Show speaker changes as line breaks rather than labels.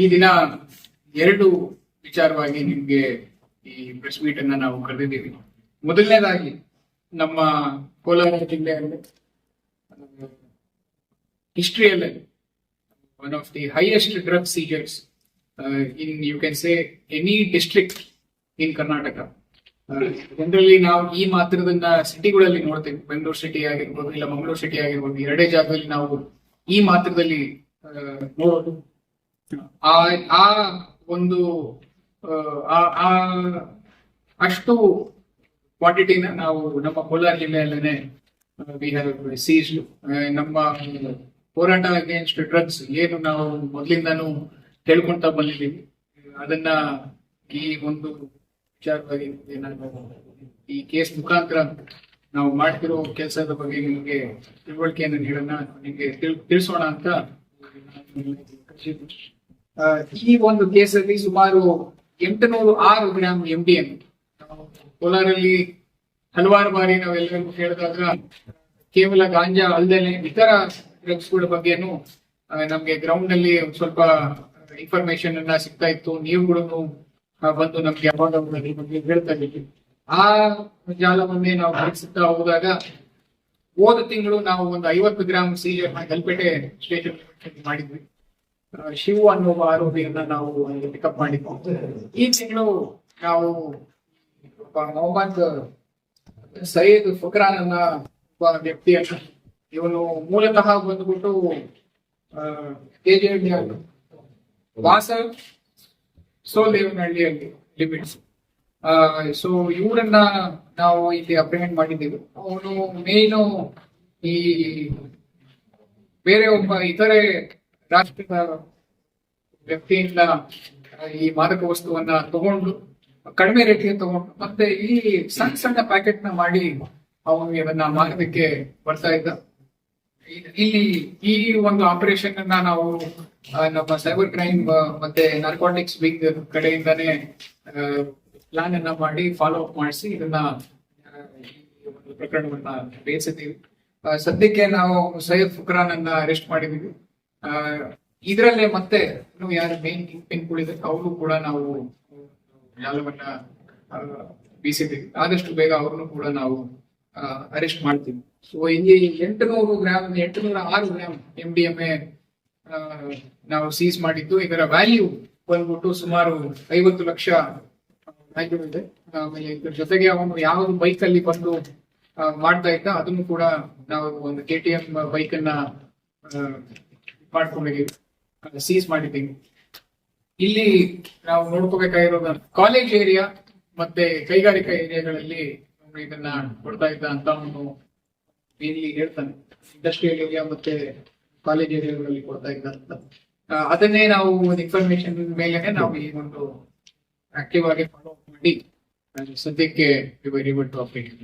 ಈ ದಿನ ಎರಡು ವಿಚಾರವಾಗಿ ನಿಮ್ಗೆ ಈ ಪ್ರೆಸ್ ಮೀಟ್ ಅನ್ನ ನಾವು ಕರೆದಿದ್ದೀವಿ. ಮೊದಲನೇದಾಗಿ ನಮ್ಮ ಕೋಲಾರ ಜಿಲ್ಲೆಯಲ್ಲಿ ಹಿಸ್ಟ್ರಿಯಲ್ಲೇ one of the highest drug seizures in you can say any district in Karnataka generally ನಾವು ಈ ಮಾತ್ರದನ್ನ ಸಿಟಿಗಳಲ್ಲಿ ನೋಡ್ತೇವೆ. ಬೆಂಗಳೂರು ಸಿಟಿ ಆಗಿರ್ಬೋದು, ಇಲ್ಲ ಮಂಗಳೂರು ಸಿಟಿ ಆಗಿರ್ಬೋದು, ಎರಡೇ ಜಾಗದಲ್ಲಿ ನಾವು ಈ ಮಾತ್ರದಲ್ಲಿ ನೋಡೋದು ಆ ಆ ಒಂದು ಆ, ಅಷ್ಟು ಕ್ವಾಂಟಿಟಿನ ನಾವು ನಮ್ಮ ಕೋಲಾರ ಜಿಲ್ಲೆಯಲ್ಲೇ ವಿ ಸೀಸ್ ನಮ್ಮ ಹೋರಾಟ ಅಗೇನ್ಸ್ಟ್ ಡ್ರಗ್ಸ್ ಏನು ನಾವು ಮೊದಲಿಂದಾನು ಹೇಳ್ಕೊಂತ ಬಂದಿದ್ದೀವಿ. ಅದನ್ನ ಈ ಒಂದು ವಿಚಾರವಾಗಿ ಈ ಕೇಸ್ ಮುಖಾಂತರ ನಾವು ಮಾಡ್ತಿರೋ ಕೆಲಸದ ಬಗ್ಗೆ ನಿಮಗೆ ತಿಳುವಳಿಕೆಯನ್ನು ನೀಡೋಣ ನಿಮಗೆ ತಿಳ್- ತಿಳಿಸೋಣ ಅಂತ ಈ ಒಂದು ಕೇಸಲ್ಲಿ ಸುಮಾರು ಎಂಟುನೂರು ಆರು ಗ್ರಾಮ್ ಎಂ ಡಿ ಎಂ ಕೋಲಾರಲ್ಲಿ ಹಲವಾರು ಬಾರಿ ನಾವೆಲ್ಲರಿಗೂ ಕೇಳಿದಾಗ ಕೇವಲ ಗಾಂಜಾ ಅಲ್ಲದೆ ಇತರ ಡ್ರಗ್ಸ್ಗಳ ಬಗ್ಗೆನೂ ನಮ್ಗೆ ಗ್ರೌಂಡ್ ಅಲ್ಲಿ ಸ್ವಲ್ಪ ಇನ್ಫಾರ್ಮೇಶನ್ ಅನ್ನ ಸಿಗ್ತಾ ಇತ್ತು. ನೀವುಗಳು ಬಂದು ನಮ್ಗೆ ಅವಾಗ ಬಗ್ಗೆ ಹೇಳ್ತಾ ಇದ್ದೀವಿ ಆ ಜಾಲವನ್ನೇ ನಾವು ಗಮನಿಸುತ್ತಾ ಹೋದಾಗ ಹೋದ ತಿಂಗಳು ನಾವು ಒಂದು ಐವತ್ತು ಗ್ರಾಮ್ ಸೀಜರ್ ಕಲ್ಪೇಟೆ ಸ್ಟೇಷನ್ ಮಾಡಿದ್ವಿ. ಶಿವು ಅನ್ನುವ ಆರೋಪಿಯನ್ನ ನಾವು ಪಿಕಪ್ ಮಾಡಿದ್ವಿ. ಈ ತಿಂಗಳು ನಾವು ಮೊಹಮ್ಮದ್ ಸಯೀದ್ ಫಕ್ರಾನ್ ಅನ್ನ ಒಬ್ಬ ವ್ಯಕ್ತಿಯನ್ನ ಇವನು ಮೂಲತಃ ಬಂದ್ಬಿಟ್ಟು ಕೆಜೆಹಳ್ಳಿ ವಾಸ ಸೋಲೇವನಹಳ್ಳಿಯಲ್ಲಿ ಲಿಮಿಟ್ಸ್ ಸೊ ಇವರನ್ನ ನಾವು ಇಲ್ಲಿ ಅಪ್ರಿಮೆಂಟ್ ಮಾಡಿದ್ದೇವೆ. ಅವನು ಮೇನು ಈ ಬೇರೆ ಒಬ್ಬ ಇತರೆ ರಾಷ್ಟ್ರದ ವ್ಯಕ್ತಿಯಿಂದ ಈ ಮಾದಕ ವಸ್ತುವನ್ನ ತಗೊಂಡು, ಕಡಿಮೆ ರೇಟಿಗೆ ತಗೊಂಡು, ಮತ್ತೆ ಈ ಸಣ್ಣ ಸಣ್ಣ ಪ್ಯಾಕೆಟ್ನ ಮಾಡಿ ಅವನು ಇದನ್ನ ಮಾರೋದಕ್ಕೆ ಬರ್ತಾ ಇದ್ದ. ಇಲ್ಲಿ ಈ ಒಂದು ಆಪರೇಷನ್ ಅನ್ನ ನಾವು ನಮ್ಮ ಸೈಬರ್ ಕ್ರೈಮ್ ಮತ್ತೆ ನಾರ್ಕೋಟಿಕ್ಸ್ ವಿಂಗ್ ಕಡೆಯಿಂದಾನೇ ಪ್ಲಾನ್ ಅನ್ನ ಮಾಡಿ ಫಾಲೋ ಅಪ್ ಮಾಡಿಸಿ ಇದನ್ನ ಪ್ರಕರಣವನ್ನ ಬೇಯಿಸಿದ್ದೀವಿ. ಸದ್ಯಕ್ಕೆ ನಾವು ಸೈಯದ್ ಫುಕ್ರಾನ್ ಅನ್ನ ಅರೆಸ್ಟ್ ಮಾಡಿದೀವಿ ಇದರಲ್ಲೇ ಮತ್ತೆ ಇನ್ನು ಯಾರು ಮೇನ್ ಪಿನ್ಗಳಿದ್ದಾರೆ ಅವರು ಕೂಡ ನಾವು ಎಲ್ಲವನ್ನ ಬೀಸಿದ್ದೀವಿ. ಆದಷ್ಟು ಬೇಗ ಅವ್ರನ್ನು ಕೂಡ ನಾವು ಅರೆಸ್ಟ್ ಮಾಡ್ತೀವಿ. ಸೊ ಇಲ್ಲಿ ಎಂಟುನೂರು ಗ್ರಾಮ್ ಎಂಟುನೂರ ಆರು gram M D M A ನಾವು ಸೀಸ್ ಮಾಡಿದ್ದು. ಇದರ ವ್ಯಾಲ್ಯೂ ಬಂದ್ಬಿಟ್ಟು ಸುಮಾರು ಐವತ್ತು ಲಕ್ಷ ವ್ಯಾಲ್ಯೂ ಇದೆ ಆಮೇಲೆ ಇದ್ರ ಜೊತೆಗೆ ಅವನು ಯಾವ ಬೈಕ್ ಅಲ್ಲಿ ಬಂದು ಮಾಡ್ತಾ ಇದ್ದ, ಅದನ್ನು ಕೂಡ ನಾವು ಒಂದು ಕೆ ಟಿ ಎಂ ಬೈಕ್ ಅನ್ನ ಮಾಡ್ಕೊಂಡಿದ್ದೀವಿ ಸೀಸ್ ಮಾಡಿದ್ದೀವಿ ಇಲ್ಲಿ ನಾವು ನೋಡ್ಕೋಬೇಕಾಗಿರೋದ ಕಾಲೇಜ್ ಏರಿಯಾ ಮತ್ತೆ ಕೈಗಾರಿಕಾ ಏರಿಯಾಗಳಲ್ಲಿ ಇದನ್ನ ಕೊಡ್ತಾ ಇದ್ದ ಅಂತ ಅವನು ಇಲ್ಲಿ ಹೇಳ್ತಾನೆ. ಇಂಡಸ್ಟ್ರಿಯಲ್ ಏರಿಯಾ ಮತ್ತೆ ಕಾಲೇಜ್ ಏರಿಯಾಗಳಲ್ಲಿ ಕೊಡ್ತಾ ಇದ್ದ ಅಂತ. ಅದನ್ನೇ ನಾವು ಒಂದು ಇನ್ಫಾರ್ಮೇಶನ್ ಮೇಲೆನೆ ನಾವು ಈ ಒಂದು ಆಕ್ಟಿವ್ ಆಗಿ ಫಾಲೋ ಮಾಡಿ ಸದ್ಯಕ್ಕೆ ರಿವರ್ಟ್ ಆಪರೇಟ್